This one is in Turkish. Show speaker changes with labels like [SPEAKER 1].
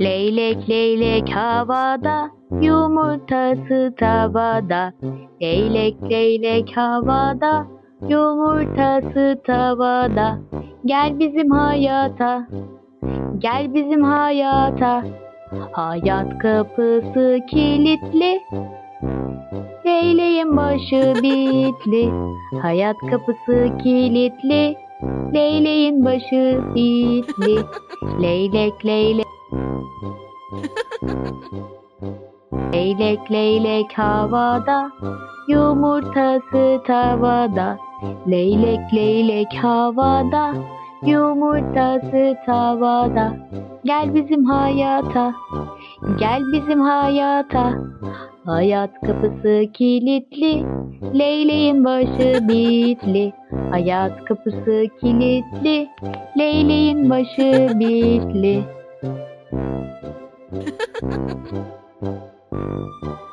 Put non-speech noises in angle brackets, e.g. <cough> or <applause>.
[SPEAKER 1] Leylek leylek havada, yumurtası tavada. Leylek leylek havada, yumurtası tavada. Gel bizim hayata, gel bizim hayata. Hayat kapısı kilitli başı bitli. Hayat kapısı kilitli, leyleğin başı bitli. Leylek leylek. Leylek leylek havada, yumurtası tavada. Leylek leylek havada, yumurtası tavada. Gel bizim hayata, gel bizim hayata. Hayat kapısı kilitli, leyleğin başı bitli. Hayat kapısı kilitli, leyleğin başı bitli. <laughs>